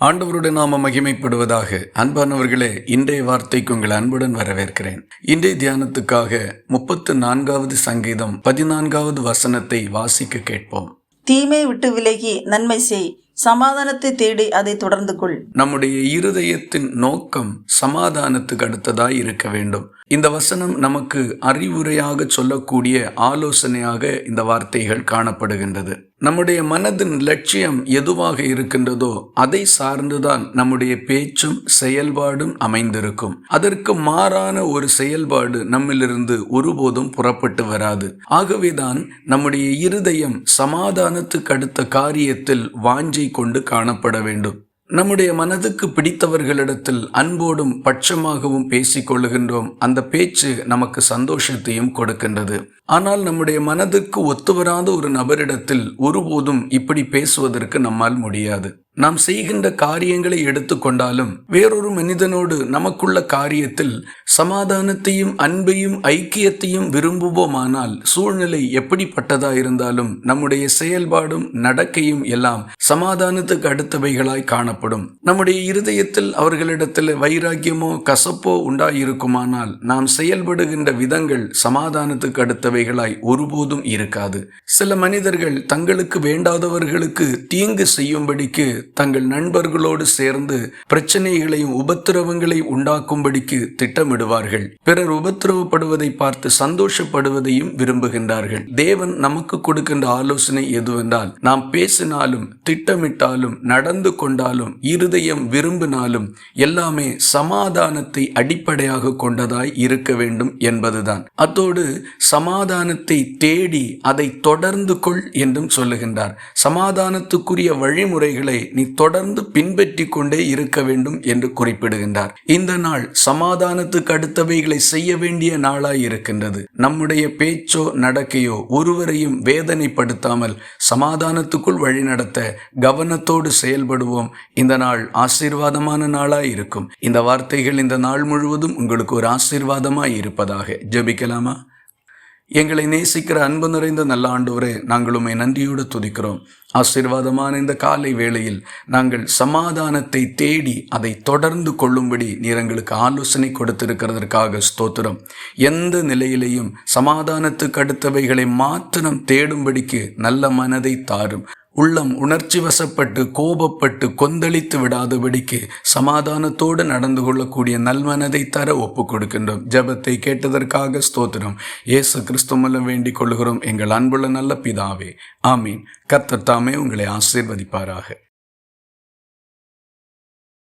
ஆண்டவருடைய நாம மகிமைப்படுவதாக. அன்பானவர்களே இன்றைய வார்த்தைக்கு உங்கள் அன்புடன் வரவேற்கிறேன். இன்றைய தியானத்துக்காக முப்பத்து நான்காவது சங்கீதம் பதினான்காவது வசனத்தை வாசிக்க கேட்போம். தீமை விட்டு விலகி நன்மை செய் சமாதானத்தை தேடி அதை தொடர்ந்து கொள். நம்முடைய இருதயத்தின் நோக்கம் சமாதானத்துக்கு அடுத்ததாய் இருக்க வேண்டும். இந்த வசனம் நமக்கு அறிவுரையாக சொல்லக்கூடிய ஆலோசனையாக இந்த வார்த்தைகள் காணப்படுகின்றது. நம்முடைய மனதின் லட்சியம் எதுவாக இருக்கின்றதோ அதை சார்ந்துதான் நம்முடைய பேச்சும் செயல்பாடும் அமைந்திருக்கும். அதற்கு மாறான ஒரு செயல்பாடு நம்மிலிருந்து ஒருபோதும் புறப்பட்டு வராது. ஆகவேதான் நம்முடைய இருதயம் சமாதானத்துக்கு அடுத்த காரியத்தில் வாஞ்சை கொண்டு காணப்பட வேண்டும். நம்முடைய மனதுக்கு பிடித்தவர்களிடத்தில் அன்போடும் பட்சமாகவும் பேசிக்கொள்கின்றோம் அந்த பேச்சு நமக்கு சந்தோஷத்தையும் கொடுக்கின்றது. ஆனால் நம்முடைய மனதுக்கு ஒத்துவராத ஒரு நபரிடத்தில் ஒருபோதும் இப்படி பேசுவதற்கு நம்மால் முடியாது. நாம் செய்கின்ற காரியங்களை எடுத்துக்கொண்டாலும் வேறொரு மனிதனோடு நமக்குள்ள காரியத்தில் சமாதானத்தையும் அன்பையும் ஐக்கியத்தையும் விரும்புவோமானால் சூழ்நிலை எப்படிப்பட்டதா இருந்தாலும் நம்முடைய செயல்பாடும் நடக்கையும் எல்லாம் சமாதானத்துக்கு அடுத்தவைகளாய் காணப்படும். நம்முடைய இருதயத்தில் அவர்களிடத்தில் வைராக்கியமோ கசப்போ உண்டாயிருக்குமானால் நாம் செயல்படுகின்ற விதங்கள் சமாதானத்துக்கு அடுத்தவைகளாய் ஒருபோதும் இருக்காது. சில மனிதர்கள் தங்களுக்கு வேண்டாதவர்களுக்கு தீங்கு செய்யும்படிக்கு தங்கள் நண்பர்களோடு சேர்ந்து பிரச்சனைகளையும் உபத்திரவங்களையும் உண்டாக்கும்படிக்கு திட்டமிடுவார்கள். பிறர் உபத்திரவப்படுவதை பார்த்து சந்தோஷப்படுவதையும் விரும்புகின்றார்கள். தேவன் நமக்கு கொடுக்கின்ற ஆலோசனை எதுவென்றால் நாம் பேசினாலும் திட்டமிட்டாலும் நடந்து கொண்டாலும் இருதயம் விரும்பினாலும் எல்லாமே சமாதானத்தை அடிப்படையாக கொண்டதாய் இருக்க வேண்டும் என்பதுதான். அத்தோடு சமாதானத்தை தேடி அதை தொடர்ந்து கொள் என்றும் சொல்லுகின்றார். சமாதானத்துக்குரிய வழிமுறைகளை நீ தொடர்ந்து பின்பற்றி கொண்டே இருக்க வேண்டும் என்று குறிப்பிடுகின்றார். இந்த நாள் சமாதானத்துக்கு அடுத்தவைகளை செய்ய வேண்டிய நாளாய் இருக்கின்றது. நம்முடைய பேச்சோ நடக்கையோ ஒருவரையும் வேதனைப்படுத்தாமல் சமாதானத்துக்குள் வழிநடத்த கவனத்தோடு செயல்படுவோம். இந்த நாள் ஆசீர்வாதமான நாளாக இருக்கும். இந்த வார்த்தைகள் இந்த நாள் முழுவதும் உங்களுக்கு ஒரு ஆசீர்வாதமாக இருப்பதாக. ஜெபிக்கலாமா? எங்களை நேசிக்கிற அன்பு நிறைந்த நல்ல ஆண்டவரே நாங்கள் உம்மை நன்றியோடு துதிக்கிறோம். ஆசீர்வாதமான இந்த காலை வேளையில் நாங்கள் சமாதானத்தை தேடி அதை தொடர்ந்து கொள்ளும்படி நீர் எங்களுக்கு ஆலோசனை கொடுத்திருக்கிறதற்காக ஸ்தோத்திரம். எந்த நிலையிலையும் சமாதானத்துக்கு அடுத்தவைகளை மாத்திரம் தேடும்படிக்கு நல்ல மனதை தாரும். உள்ளம் உணர்ச்சி வசப்பட்டு கோபப்பட்டு கொந்தளித்து விடாதபடிக்கு சமாதானத்தோடு நடந்து கொள்ளக்கூடிய நல்மனதை தர ஒப்பு கொடுக்கின்றோம். ஜபத்தை கேட்டதற்காக ஸ்தோத்திரம். இயேசு கிறிஸ்து மூலம் வேண்டிக் கொள்கிறோம். எங்கள் அன்புள்ள நல்ல பிதாவே. ஆமீன். கத்தத்தாமே தாமே உங்களை ஆசீர்வதிப்பாராக.